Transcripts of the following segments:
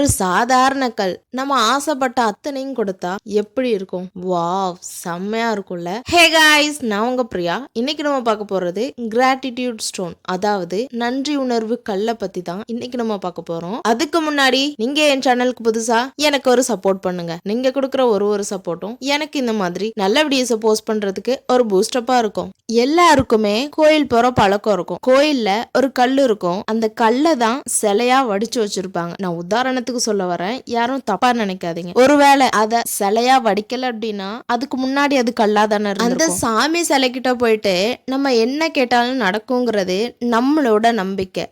ஒரு சாதாரண கல். நம்ம ஆசைப்பட்ட அத்தனையும் கொடுத்தா எப்படி இருக்கும்? வாவ் செம்மையா இருக்கும்ல. ஹே காய்ஸ் நான் உங்க பிரியா. இன்னைக்கு நம்ம பார்க்க போறது கிராட்டிடியூட் ஸ்டோன் அதாவது நன்றி உணர்வு கல்லை பத்தி தான் இன்னைக்கு நம்ம பார்க்க போறோம். அதுக்கு முன்னாடி நீங்க என் சேனலுக்கு புதுசா எனக்கு ஒரு சப்போர்ட் பண்ணுங்க. நீங்க கொடுக்குற ஒரு ஒரு சப்போர்ட்டும் எனக்கு இந்த மாதிரி நல்ல வீடியோஸை போஸ்ட் பண்றதுக்கு ஒரு பூஸ்டப்பா இருக்கும். எல்லாருக்குமே கோயில் போற பழக்கம் இருக்கும். கோயில்ல ஒரு கல் இருக்கும். அந்த கல்லை தான் சிலையா வடிச்சு வச்சிருப்பாங்க. நான் உதாரணத்துக்கு சொல்ல வரேன். யாரும் தப்பா நினைக்காதீங்க. ஒருவேளை அத சிலையா வடிக்கல அப்படின்னா அதுக்கு முன்னாடி அது கல்லா தானே அந்த சாமி சிலைக்கிட்ட போயிட்டு நம்ம என்ன கேட்டாலும் நடக்குங்கிறது நம்மளோட நம்பிக்கை.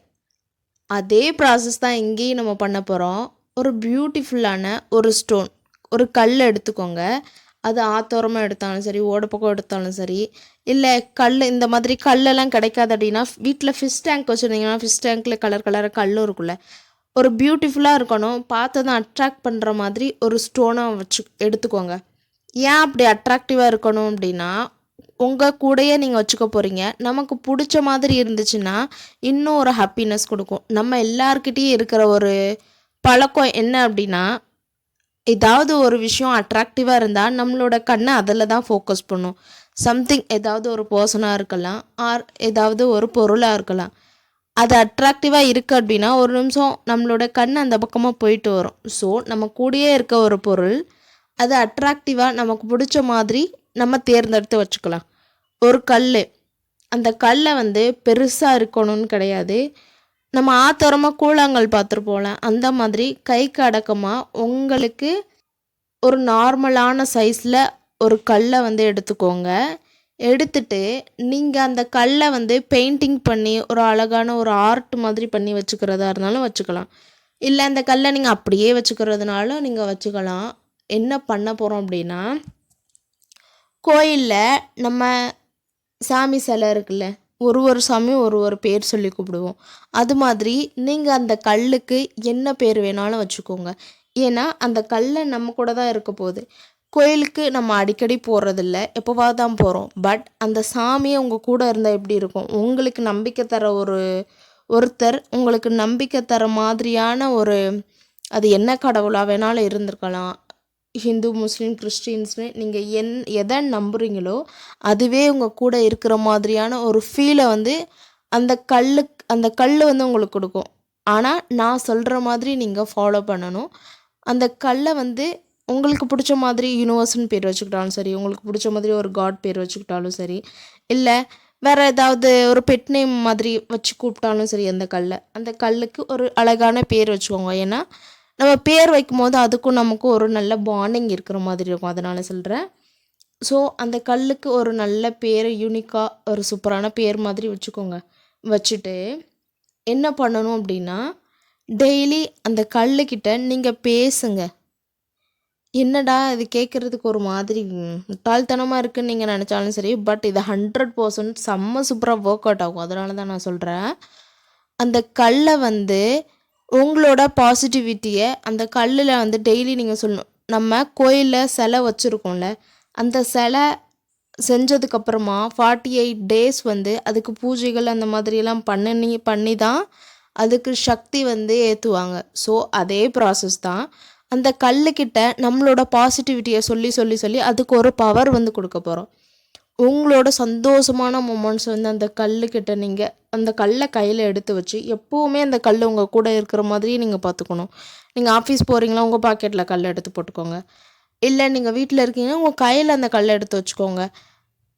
அதே ப்ராசஸ் தான் இங்கேயும் நம்ம பண்ண போகிறோம் ஒரு பியூட்டிஃபுல்லான ஒரு ஸ்டோன் ஒரு கல் எடுத்துக்கோங்க. அது ஆத்தோரமாக எடுத்தாலும் சரி ஓடப்பக்கம் எடுத்தாலும் சரி இல்லை கல் இந்த மாதிரி கல்லெல்லாம் கிடைக்காது அப்படின்னா வீட்டில் ஃபிஷ் டேங்க் வச்சுருந்தீங்கன்னா ஃபிஷ் டேங்க்கில் கலர் கலராக கல்லும் இருக்குல்ல ஒரு பியூட்டிஃபுல்லாக இருக்கணும். பார்த்ததும் அட்ராக்ட் பண்ணுற மாதிரி ஒரு ஸ்டோனாக வச்சு எடுத்துக்கோங்க. ஏன் அப்படி அட்ராக்டிவாக இருக்கணும் அப்படின்னா உங்கள் கூடயே நீங்கள் வச்சுக்க போகிறீங்க நமக்கு பிடிச்ச மாதிரி இருந்துச்சுன்னா இன்னும் ஒரு ஹாப்பினஸ் கொடுக்கும். நம்ம எல்லாருக்கிட்டேயும் இருக்கிற ஒரு பழக்கம் என்ன அப்படின்னா ஏதாவது ஒரு விஷயம் அட்ராக்டிவாக இருந்தால் நம்மளோட கண்ணை அதில் தான் ஃபோக்கஸ் பண்ணும். சம்திங் ஏதாவது ஒரு பர்சனாக இருக்கலாம் ஆர் ஏதாவது ஒரு பொருளாக இருக்கலாம். அது அட்ராக்டிவாக இருக்குது அப்படின்னா ஒரு நிமிஷம் நம்மளோட கண் அந்த பக்கமாக போயிட்டு வரும். ஸோ நம்ம கூடயே இருக்க ஒரு பொருள் அது அட்ராக்டிவாக நமக்கு பிடிச்ச மாதிரி நம்ம தேர்ந்தெடுத்து வச்சுக்கலாம். ஒரு கல் அந்த கல்லை வந்து பெருசாக இருக்கணும்னு கிடையாது. நம்ம ஆத்தோரமாக கூழாங்கல் பார்த்துருப்போம்ல அந்த மாதிரி கைக்கு அடக்கமாக உங்களுக்கு ஒரு நார்மலான சைஸில் ஒரு கல்லை வந்து எடுத்துக்கோங்க. எடுத்துட்டு நீங்கள் அந்த கல்லை வந்து பெயிண்டிங் பண்ணி ஒரு அழகான ஒரு ஆர்ட் மாதிரி பண்ணி வச்சுக்கிறதா இருந்தாலும் வச்சுக்கலாம். இல்லை அந்த கல்லை நீங்கள் அப்படியே வச்சுக்கிறதுனாலும் நீங்கள் வச்சுக்கலாம். என்ன பண்ண போகிறோம் அப்படின்னா கோயிலில் நம்ம சாமி சிலை இருக்குல்ல ஒரு ஒரு சாமியும் ஒரு ஒரு பேர் சொல்லி கூப்பிடுவோம். அது மாதிரி நீங்கள் அந்த கல்லுக்கு என்ன பேர் வேணாலும் வச்சுக்கோங்க. ஏன்னா அந்த கல்லை நம்ம கூட தான் இருக்க போகுது. கோயிலுக்கு நம்ம அடிக்கடி போகிறதில்ல எப்போவாது தான் போகிறோம் பட் அந்த சாமியை உங்கள் கூட இருந்தால் எப்படி இருக்கும்? உங்களுக்கு நம்பிக்கை தர ஒரு ஒருத்தர் உங்களுக்கு நம்பிக்கை தர மாதிரியான ஒரு அது என்ன கடவுளாக வேணாலும் இருந்திருக்கலாம். ஹிந்து முஸ்லீம் கிறிஸ்டின்ஸ்னு நீங்கள் என் எதை நம்புறீங்களோ அதுவே உங்கள் கூட இருக்கிற மாதிரியான ஒரு ஃபீலை வந்து அந்த கல்லு அந்த கல் வந்து உங்களுக்கு கொடுக்கும். ஆனால் நான் சொல்கிற மாதிரி நீங்கள் ஃபாலோ பண்ணணும். அந்த கல்லை வந்து உங்களுக்கு பிடிச்ச மாதிரி யூனிவர்ஸ்னு பேர் வச்சுக்கிட்டாலும் சரி உங்களுக்கு பிடிச்ச மாதிரி ஒரு காட் பேர் வச்சுக்கிட்டாலும் சரி இல்லை வேறு ஏதாவது ஒரு பெட் நேம் மாதிரி வச்சு கூப்பிட்டாலும் சரி அந்த கல்லை. அந்த கல்லுக்கு ஒரு அழகான பேர் வச்சுக்கோங்க. ஏன்னா நம்ம பேர் வைக்கும்போது அதுக்கும் நமக்கும் ஒரு நல்ல பாண்டிங் இருக்கிற மாதிரி இருக்கும். அதனால் சொல்கிறேன் ஸோ அந்த கல்லுக்கு ஒரு நல்ல பேர் யூனிக்காக ஒரு சூப்பரான பேர் மாதிரி வச்சுக்கோங்க. வச்சுட்டு என்ன பண்ணணும் அப்படின்னா டெய்லி அந்த கல்லுக்கிட்ட நீங்கள் பேசுங்க. என்னடா இது கேட்குறதுக்கு ஒரு மாதிரி முட்டாள்தனமாக இருக்குன்னு நீங்கள் நினச்சாலும் சரி பட் இது ஹண்ட்ரட் பர்சன்ட் செம்ம சூப்பராக ஒர்க் அவுட் ஆகும். அதனால தான் நான் சொல்கிறேன் அந்த கல்லை வந்து உங்களோட பாசிட்டிவிட்டியை அந்த கல்லில் வந்து டெய்லி நீங்கள் சொல்லணும். நம்ம கோயிலில் சிலை வச்சுருக்கோம்ல அந்த சிலை செஞ்சதுக்கப்புறமா ஃபார்ட்டி எயிட் டேஸ் வந்து அதுக்கு பூஜைகள் அந்த மாதிரியெல்லாம் பண்ணி பண்ணி தான் அதுக்கு சக்தி வந்து ஏற்றுவாங்க ஸோ அதே ப்ராசஸ் தான். அந்த கல்லுக்கிட்ட நம்மளோட பாசிட்டிவிட்டியை சொல்லி சொல்லி சொல்லி அதுக்கு ஒரு பவர் வந்து கொடுக்க போகிறோம் உங்களோட சந்தோஷமான மூமெண்ட்ஸ் வந்து அந்த கல்லுக்கிட்ட நீங்கள் அந்த கல்லை கையில் எடுத்து வச்சு எப்போவுமே அந்த கல் உங்கள் கூட இருக்கிற மாதிரி நீங்கள் பார்த்துக்கணும் நீங்கள் ஆஃபீஸ் போகிறீங்களா உங்கள் பாக்கெட்டில் கல் எடுத்து போட்டுக்கோங்க. இல்லை நீங்கள் வீட்டில் இருக்கீங்கன்னா உங்கள் கையில் அந்த கல்லை எடுத்து வச்சுக்கோங்க.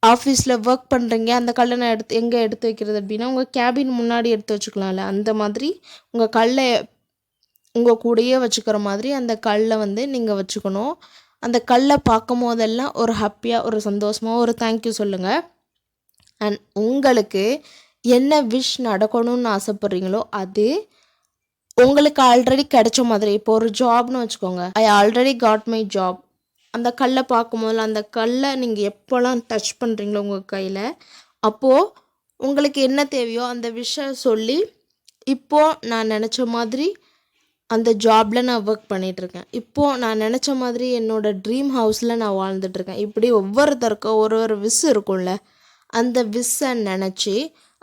ஆஃபீஸில் ஒர்க் பண்ணுறீங்க அந்த கல்லை நான் எடுத்து எங்கே எடுத்து வைக்கிறது அப்படின்னா உங்கள் கேபின் முன்னாடி எடுத்து வச்சுக்கலாம்ல. அந்த மாதிரி உங்கள் கல்லை உங்கள் கூடயே வச்சுக்கிற மாதிரி அந்த கல்லை வந்து நீங்கள் வச்சுக்கணும். அந்த கல்லை பார்க்கும் போதெல்லாம் ஒரு ஹாப்பியாக ஒரு சந்தோஷமாக ஒரு தேங்க்யூ சொல்லுங்கள் அண்ட் உங்களுக்கு என்ன விஷ் நடக்கணும்னு ஆசைப்பட்றீங்களோ அது உங்களுக்கு ஆல்ரெடி கிடைச்ச மாதிரி இப்போ ஒரு ஜாப்னு வச்சுக்கோங்க. I already got my job அந்த கல்லை பார்க்கும்போது அந்த கல்லை நீங்கள் எப்போல்லாம் டச் பண்ணுறீங்களோ உங்கள் கையில் அப்போது உங்களுக்கு என்ன தேவையோ அந்த விஷயம் சொல்லி இப்போது நான் நினச்ச மாதிரி அந்த ஜாபில் நான் ஒர்க் பண்ணிகிட்ருக்கேன் இப்போது நான் நினச்ச மாதிரி என்னோடய ட்ரீம் ஹவுஸில் நான் வாழ்ந்துட்டுருக்கேன். இப்படி ஒவ்வொருத்தருக்கும் ஒரு ஒரு விஸ் இருக்கும்ல. அந்த விஸ்ஸை நினச்சி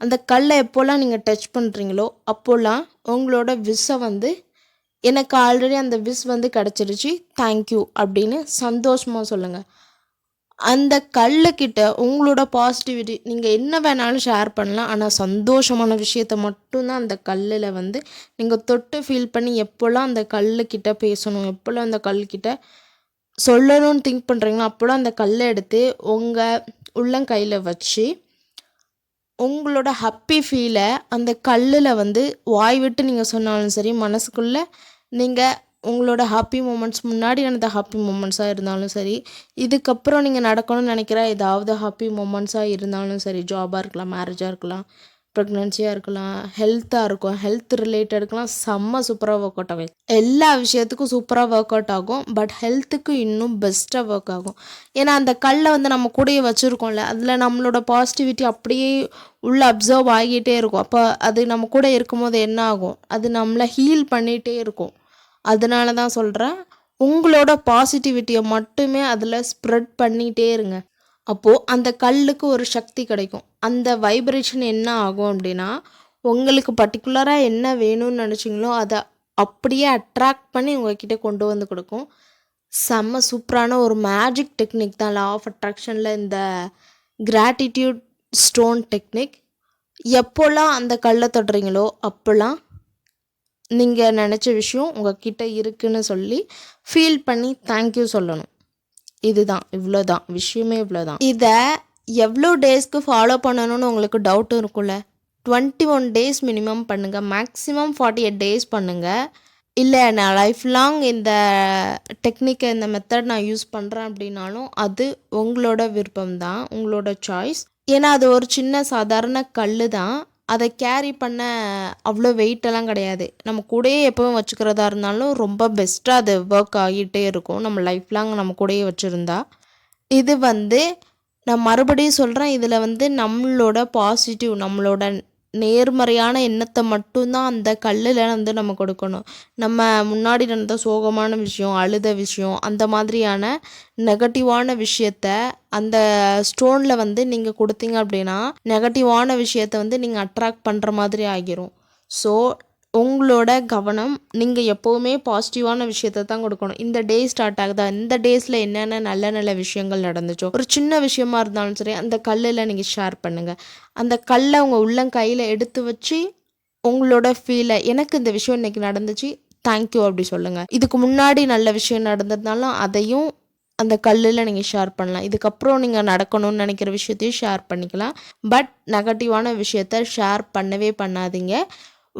அந்த கல்லை எப்போல்லாம் நீங்கள் டச் பண்ணுறீங்களோ அப்போல்லாம் உங்களோட விஸ்ஸை வந்து எனக்கு ஆல்ரெடி அந்த விஸ் வந்து கிடச்சிருச்சு. தேங்க்யூ அப்படின்னு சந்தோஷமாக சொல்லுங்கள் அந்த கல்லுக்கிட்ட உங்களோட பாசிட்டிவிட்டி நீங்கள் என்ன வேணாலும் ஷேர் பண்ணலாம். ஆனால் சந்தோஷமான விஷயத்த மட்டும்தான் அந்த கல்லில் வந்து நீங்கள் தொட்டு ஃபீல் பண்ணி எப்போல்லாம் அந்த கல்லுக்கிட்ட பேசணும் எப்போல்லாம் அந்த கல்லுக்கிட்ட சொல்லணும்னு திங்க் பண்ணுறீங்களோ அப்போல்லாம் அந்த கல்லை எடுத்து உங்கள் உள்ளங்கையில் வச்சு உங்களோட ஹாப்பி ஃபீலை அந்த கல்லில் வந்து வாய் விட்டு நீங்கள் சொன்னாலும் சரி மனசுக்குள்ளே நீங்கள் உங்களோட ஹாப்பி மூமெண்ட்ஸ் முன்னாடி நடந்த ஹாப்பி மூமெண்ட்ஸாக இருந்தாலும் சரி இதுக்கப்புறம் நீங்கள் நடக்கணும்னு நினைக்கிற ஏதாவது ஹாப்பி மூமெண்ட்ஸாக இருந்தாலும் சரி ஜாபாக இருக்கலாம் மேரேஜாக இருக்கலாம் ப்ரெக்னென்சியாக இருக்கலாம் ஹெல்த்தாக இருக்கும் ஹெல்த் ரிலேட்டடுக்கெலாம் செம்ம சூப்பராக ஒர்க் அவுட் ஆகும். எல்லா விஷயத்துக்கும் சூப்பராக ஒர்க் அவுட் ஆகும் பட் ஹெல்த்துக்கு இன்னும் பெஸ்ட்டாக ஒர்க் ஆகும். ஏன்னா அந்த கல்லை வந்து நம்ம கூடயே வச்சுருக்கோம்ல அதில் நம்மளோட பாசிட்டிவிட்டி அப்படியே உள்ளே அப்சர்வ் ஆகிட்டே இருக்கும். அப்போ அது நம்ம கூட இருக்கும்போது என்ன ஆகும்? அது நம்மளை ஹீல் பண்ணிகிட்டே இருக்கும். அதனால தான் சொல்கிறேன் உங்களோட பாசிட்டிவிட்டியை மட்டுமே அதில் ஸ்ப்ரெட் பண்ணிகிட்டே இருங்க. அப்போது அந்த கல்லுக்கு ஒரு சக்தி கிடைக்கும். அந்த வைப்ரேஷன் என்ன ஆகும் அப்படின்னா உங்களுக்கு பர்டிகுலராக என்ன வேணும்னு நினச்சிங்களோ அதை அப்படியே அட்ராக்ட் பண்ணி உங்ககிட்ட கொண்டு வந்து கொடுக்கும். செம்ம சூப்பரான ஒரு மேஜிக் டெக்னிக் தான் லா ஆஃப் அட்ராக்ஷனில் இந்த கிராட்டிடியூட் ஸ்டோன் டெக்னிக் எப்போல்லாம் அந்த கல்லை தொடுறீங்களோ அப்போல்லாம் நீங்கள் நினச்ச விஷயம் உங்ககிட்ட இருக்குன்னு சொல்லி ஃபீல் பண்ணி தேங்க்யூ சொல்லணும். இதுதான் இவ்வளோ தான் விஷயமே இவ்வளோ தான் இதை எவ்வளோ டேஸ்க்கு ஃபாலோ பண்ணணும்னு உங்களுக்கு டவுட்டும் இருக்கும்ல? டுவெண்ட்டி ஒன் டேஸ் மினிமம் பண்ணுங்கள் மேக்ஸிமம் ஃபார்ட்டி எயிட் டேஸ் பண்ணுங்கள் இல்லை நான் லைஃப் லாங் இந்த டெக்னிக்கை இந்த மெத்தட் நான் யூஸ் பண்ணுறேன் அப்படின்னாலும் அது உங்களோட விருப்பம் தான் உங்களோட சாய்ஸ் ஏன்னா அது ஒரு சின்ன சாதாரண கல் தான் அதை கேரி பண்ண அவ்வளோ வெயிட்டெல்லாம் கிடையாது. நம்ம கூடயே எப்பவும் வச்சுக்கிறதா இருந்தாலும் ரொம்ப பெஸ்ட்டாக அது ஒர்க் ஆகிட்டே இருக்கும். நம்ம லைஃப் லாங் நம்ம கூடயே வச்சுருந்தா. இது வந்து நான் மறுபடியும் சொல்கிறேன் இதில் வந்து நம்மளோட பாசிட்டிவ் நம்மளோட நேர்மறையான எண்ணத்தை மட்டும்தான் அந்த கல்லில் வந்து நம்ம கொடுக்கணும். நம்ம முன்னாடி நடந்த சோகமான விஷயம் அழுத விஷயம் அந்த மாதிரியான நெகட்டிவான விஷயத்த அந்த ஸ்டோனில் வந்து நீங்கள் கொடுத்தீங்க அப்படின்னா நெகட்டிவான விஷயத்த வந்து நீங்கள் அட்ராக்ட் பண்ணுற மாதிரி ஆகிரும். ஸோ உங்களோட கவனம் நீங்கள் எப்போவுமே பாசிட்டிவான விஷயத்த தான் கொடுக்கணும். இந்த டே ஸ்டார்ட் ஆகுதா? இந்த டேஸில் என்னென்ன நல்ல நல்ல விஷயங்கள் நடந்துச்சோ? ஒரு சின்ன விஷயமா இருந்தாலும் சரி அந்த கல்லில் நீங்கள் ஷேர் பண்ணுங்கள் அந்த கல்லை உங்கள் உள்ளங்கையில் எடுத்து வச்சு உங்களோட ஃபீலை எனக்கு இந்த விஷயம் இன்னைக்கு நடந்துச்சு தேங்க்யூ அப்படி சொல்லுங்கள் இதுக்கு முன்னாடி நல்ல விஷயம் நடந்ததுனாலும் அதையும் அந்த கல்லில் நீங்கள் ஷேர் பண்ணலாம். இதுக்கப்புறம் நீங்கள் நடக்கணும்னு நினைக்கிற விஷயத்தையும் ஷேர் பண்ணிக்கலாம். பட் நெகட்டிவான விஷயத்த ஷேர் பண்ணவே பண்ணாதீங்க.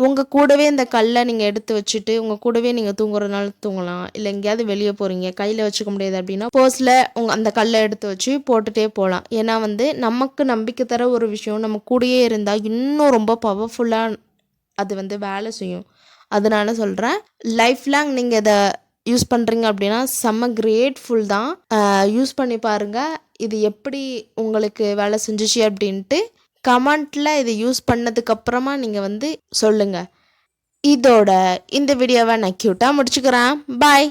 உங்கள் கூடவே இந்த கல்லை நீங்கள் எடுத்து வச்சுட்டு உங்கள் கூடவே நீங்கள் தூங்குறதுனால தூங்கலாம். இல்லை எங்கேயாவது வெளியே போகிறீங்க கையில் வச்சுக்க முடியாது அப்படின்னா பர்ஸில் உங்கள் அந்த கல்லை எடுத்து வச்சு போட்டுகிட்டே போகலாம் ஏன்னா வந்து நமக்கு நம்பிக்கை தர ஒரு விஷயம் நம்ம கூடயே இருந்தால் இன்னும் ரொம்ப பவர்ஃபுல்லாக அது வந்து வேலை செய்யும். அதனால சொல்கிறேன் லைஃப் லாங் நீங்கள் இதை யூஸ் பண்ணுறீங்க அப்படின்னா செம்ம கிரேட்ஃபுல் தான். யூஸ் பண்ணி பாருங்கள் இது எப்படி உங்களுக்கு வேலை செஞ்சுச்சு அப்படின்ட்டு. கமெண்ட்டில் இதை யூஸ் பண்ணதுக்கப்புறமா நீங்கள் வந்து சொல்லுங்கள் இதோட இந்த வீடியோவை நான் க்யூட்டாக முடிச்சுக்கிறேன். பாய்